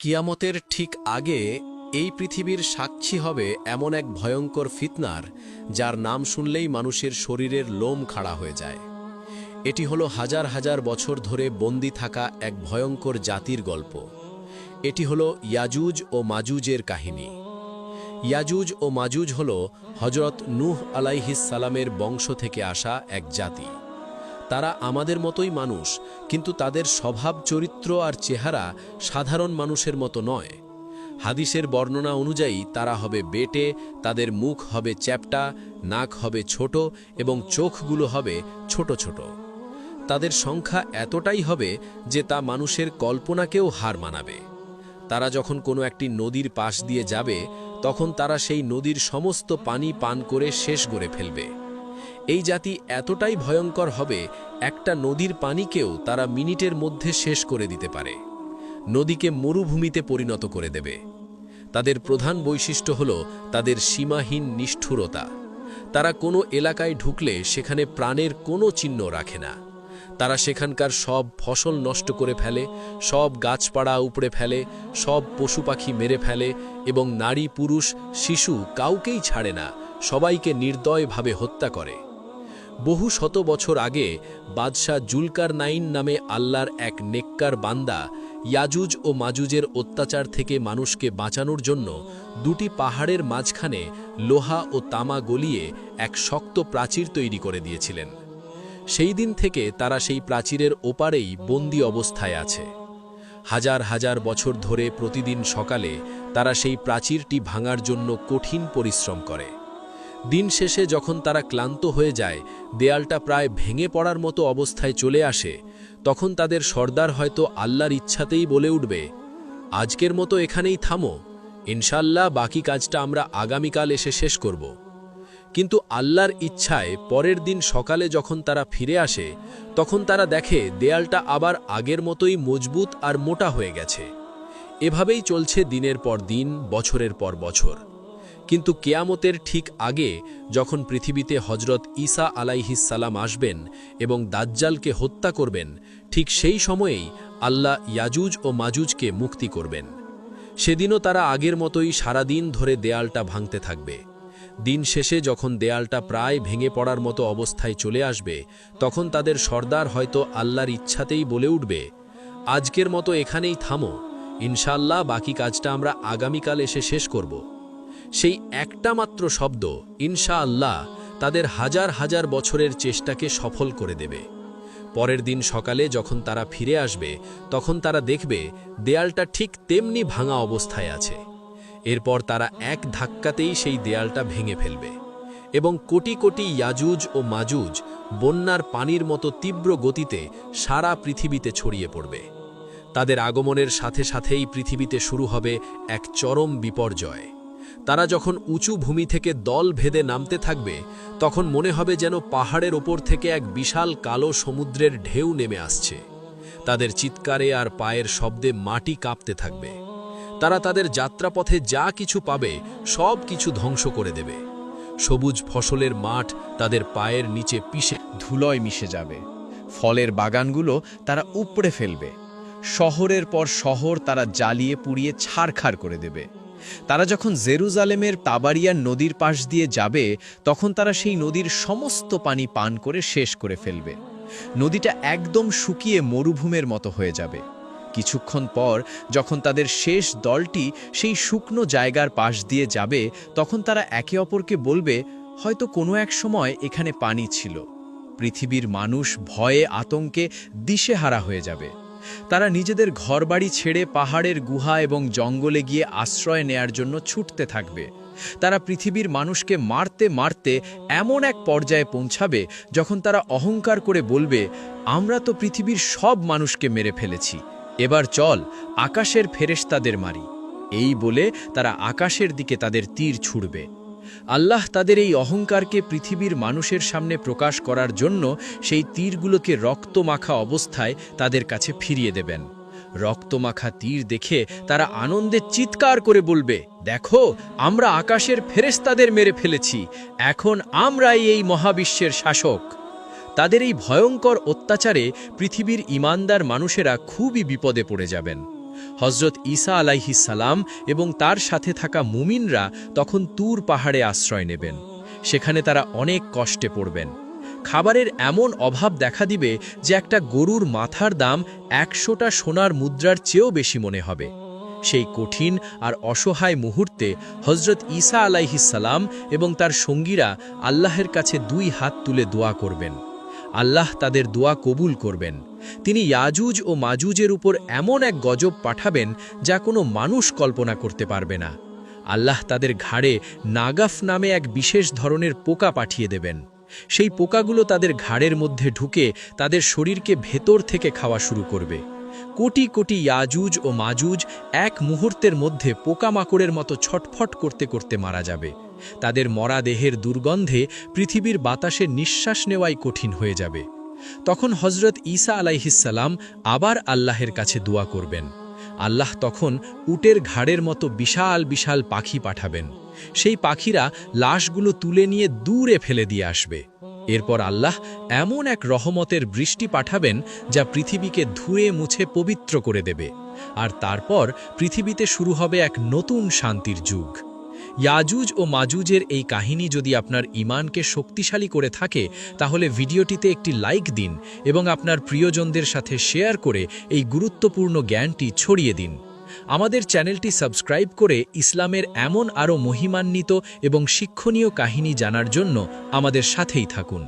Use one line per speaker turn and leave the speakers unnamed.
কিয়ামতের ঠিক আগে এই পৃথিবীর সাক্ষী হবে এমন এক ভয়ঙ্কর ফিতনার, যার নাম শুনলেই মানুষের শরীরের লোম খাড়া হয়ে যায়। এটি হলো হাজার হাজার বছর ধরে বন্দি থাকা এক ভয়ঙ্কর জাতির গল্প। এটি হলো ইয়াজুজ ও মাজুজের কাহিনী। ইয়াজুজ ও মাজুজ হল হজরত নূহ আলাইহিস সালামের বংশ থেকে আসা এক জাতি। তারা আমাদের মতোই মানুষ, কিন্তু তাদের স্বভাব, চরিত্র আর চেহারা সাধারণ মানুষের মতো নয়। হাদিসের বর্ণনা অনুযায়ী তারা হবে বেটে, তাদের মুখ হবে চ্যাপটা, নাক হবে ছোট এবং চোখগুলো হবে ছোট ছোট। তাদের সংখ্যা এতটাই হবে যে তা মানুষের কল্পনাকেও হার মানাবে। তারা যখন কোনো একটি নদীর পাশ দিয়ে যাবে, তখন তারা সেই নদীর সমস্ত পানি পান করে শেষ করে ফেলবে। এই জাতি এতটাই ভয়ঙ্কর হবে, একটা নদীর পানিকেও তারা মিনিটের মধ্যে শেষ করে দিতে পারে। নদীকে মরুভূমিতে পরিণত করে দেবে। তাদের প্রধান বৈশিষ্ট্য হল তাদের সীমাহীন নিষ্ঠুরতা। তারা কোনো এলাকায় ঢুকলে সেখানে প্রাণের কোনো চিহ্ন রাখে না। তারা সেখানকার সব ফসল নষ্ট করে ফেলে, সব গাছপাড়া উপড়ে ফেলে, সব পশু পাখি মেরে ফেলে এবং নারী, পুরুষ, শিশু কাউকেই ছাড়ে না, সবাইকে নির্দয়ভাবে হত্যা করে। বহু শত বছর আগে বাদশাহ জুলকার নাইন নামে আল্লাহর এক নেককার বান্দা ইয়াজুজ ও মাজুজের অত্যাচার থেকে মানুষকে বাঁচানোর জন্য দুটি পাহাড়ের মাঝখানে লোহা ও তামা গলিয়ে এক শক্ত প্রাচীর তৈরি করে দিয়েছিলেন। সেই দিন থেকে তারা সেই প্রাচীরের ওপারেই বন্দি অবস্থায় আছে। হাজার হাজার বছর ধরে প্রতিদিন সকালে তারা সেই প্রাচীরটি ভাঙার জন্য কঠিন পরিশ্রম করে। দিন শেষে যখন তারা ক্লান্ত হয়ে যায়, দেয়ালটা প্রায় ভেঙে পড়ার মতো অবস্থায় চলে আসে, তখন তাদের সর্দার হয়তো আল্লাহর ইচ্ছাতেই বলে উঠবে, আজকের মতো এখানেই থামো ইনশাল্লাহ বাকি কাজটা আমরা আগামীকাল এসে শেষ করব। কিন্তু আল্লাহর ইচ্ছায় পরের দিন সকালে যখন তারা ফিরে আসে, তখন তারা দেখে দেয়ালটা আবার আগের মতোই মজবুত আর মোটা হয়ে গেছে। এভাবেই চলছে দিনের পর দিন, বছরের পর বছর। কিন্তু কেয়ামতের ঠিক আগে, যখন পৃথিবীতে হজরত ঈসা আলাইহিসালাম আসবেন এবং দাজ্জালকে হত্যা করবেন, ঠিক সেই সময়েই আল্লাহ ইয়াজুজ ও মাজুজকে মুক্তি করবেন। সেদিনও তারা আগের মতোই সারাদিন ধরে দেয়ালটা ভাঙতে থাকবে। দিন শেষে যখন দেয়ালটা প্রায় ভেঙে পড়ার মতো অবস্থায় চলে আসবে, তখন তাদের সর্দার হয়তো আল্লাহর ইচ্ছাতেই বলে উঠবে, আজকের মতো এখানেই থামো ইনশাল্লাহ বাকি কাজটা আমরা আগামীকাল এসে শেষ করব। সেই একটা মাত্র শব্দ ইনশা আল্লাহ তাদের হাজার হাজার বছরের চেষ্টাকে সফল করে দেবে। পরের দিন সকালে যখন তারা ফিরে আসবে, তখন তারা দেখবে দেয়ালটা ঠিক তেমনি ভাঙা অবস্থায় আছে। এরপর তারা এক ধাক্কাতেই সেই দেয়ালটা ভেঙে ফেলবে এবং কোটি কোটি ইয়াজুজ ও মাজুজ বন্যার পানির মতো তীব্র গতিতে সারা পৃথিবীতে ছড়িয়ে পড়বে। তাদের আগমনের সাথে সাথেই পৃথিবীতে শুরু হবে এক চরম বিপর্যয়। তারা যখন উঁচু ভূমি থেকে দল ভেদে নামতে থাকবে, তখন মনে হবে যেন পাহাড়ের ওপর থেকে এক বিশাল কালো সমুদ্রের ঢেউ নেমে আসছে। তাদের চিৎকারে আর পায়ের শব্দে মাটি কাঁপতে থাকবে। তারা তাদের যাত্রাপথে যা কিছু পাবে, সব কিছু ধ্বংস করে দেবে। সবুজ ফসলের মাঠ তাদের পায়ের নিচে পিষে
ধুলয় মিশে যাবে। ফলের বাগানগুলো তারা উপড়ে ফেলবে। শহরের পর শহর তারা জ্বালিয়ে পুড়িয়ে ছাড়খাড় করে দেবে। তারা যখন জেরুজালেমের তাবারিয়ার নদীর পাশ দিয়ে যাবে, তখন তারা সেই নদীর সমস্ত পানি পান করে শেষ করে ফেলবে। নদীটা একদম শুকিয়ে মরুভূমের মতো হয়ে যাবে। কিছুক্ষণ পর যখন তাদের শেষ দলটি সেই শুকনো জায়গার পাশ দিয়ে যাবে, তখন তারা একে অপরকে বলবে, হয়তো কোনো এক সময় এখানে পানি ছিল। পৃথিবীর মানুষ ভয়ে, আতঙ্কে দিশেহারা হয়ে যাবে। তারা নিজেদের ঘরবাড়ি ছেড়ে পাহাড়ের গুহা এবং জঙ্গলে গিয়ে আশ্রয় নেয়ার জন্য ছুটতে থাকবে। তারা পৃথিবীর মানুষকে মারতে মারতে এমন এক পর্যায়ে পৌঁছাবে যখন তারা অহংকার করে বলবে, আমরা তো পৃথিবীর সব মানুষকে মেরে ফেলেছি। এবার চল, আকাশের ফেরেশতাদের মারি। এই বলে তারা আকাশের দিকে তাদের তীর ছুড়বে। আল্লাহ তাদের এই অহংকারকে পৃথিবীর মানুষের সামনে প্রকাশ করার জন্য সেই তীরগুলোকে রক্তমাখা অবস্থায় তাদের কাছে ফিরিয়ে দেবেন। রক্তমাখা তীর দেখে তারা আনন্দে চিৎকার করে বলবে, দেখো, আমরা আকাশের ফেরেস্তাদের মেরে ফেলেছি, এখন আমরাই এই মহাবিশ্বের শাসক। তাদের এই ভয়ঙ্কর অত্যাচারে পৃথিবীর ইমানদার মানুষেরা খুবই বিপদে পড়ে যাবেন। হজরত ঈসা আলাইহিসালাম এবং তার সাথে থাকা মুমিনরা তখন তুর পাহাড়ে আশ্রয় নেবেন। সেখানে তারা অনেক কষ্টে পড়বেন। খাবারের এমন অভাব দেখা দিবে যে একটা গরুর মাথার দাম একশোটা সোনার মুদ্রার চেয়েও বেশি মনে হবে। সেই কঠিন আর অসহায় মুহূর্তে হজরত ঈসা আলাইহিসালাম এবং তার সঙ্গীরা আল্লাহের কাছে দুই হাত তুলে দোয়া করবেন। আল্লাহ তাদের দোয়া কবুল করবেন। তিনি ইয়াজুজ ও মাজুজের উপর এমন এক গজব পাঠাবেন যা কোনো মানুষ কল্পনা করতে পারবে না। আল্লাহ তাদের ঘাড়ে নাগাফ নামে এক বিশেষ ধরনের পোকা পাঠিয়ে দেবেন। সেই পোকাগুলো তাদের ঘাড়ের মধ্যে ঢুকে তাদের শরীরকে ভেতর থেকে খাওয়া শুরু করবে। কোটি কোটি ইয়াজুজ ও মাজুজ এক মুহূর্তের মধ্যে পোকামাকড়ের মতো ছটফট করতে করতে মারা যাবে। তাদের মরা দেহের দুর্গন্ধে পৃথিবীর বাতাসে নিঃশ্বাস নেওয়াই কঠিন হয়ে যাবে। তখন হজরত ঈসা আলাইহিসাল্লাম আবার আল্লাহের কাছে দোয়া করবেন। আল্লাহ তখন উটের ঘাড়ের মতো বিশাল বিশাল পাখি পাঠাবেন। সেই পাখিরা লাশগুলো তুলে নিয়ে দূরে ফেলে দিয়ে আসবে। এরপর আল্লাহ এমন এক রহমতের বৃষ্টি পাঠাবেন যা পৃথিবীকে ধুয়ে মুছে পবিত্র করে দেবে। আর তারপর পৃথিবীতে শুরু হবে এক নতুন শান্তির যুগ। ইয়াজুজ ও মাজুজের এই কাহিনী যদি আপনার ইমানকে শক্তিশালী করে থাকে, তাহলে ভিডিওটিতে একটি লাইক দিন এবং আপনার প্রিয়জনদের সাথে শেয়ার করে এই গুরুত্বপূর্ণ জ্ঞানটি ছড়িয়ে দিন। আমাদের চ্যানেলটি সাবস্ক্রাইব করে ইসলামের এমন আরও মহিমান্বিত এবং শিক্ষণীয় কাহিনী জানার জন্য আমাদের সাথেই থাকুন।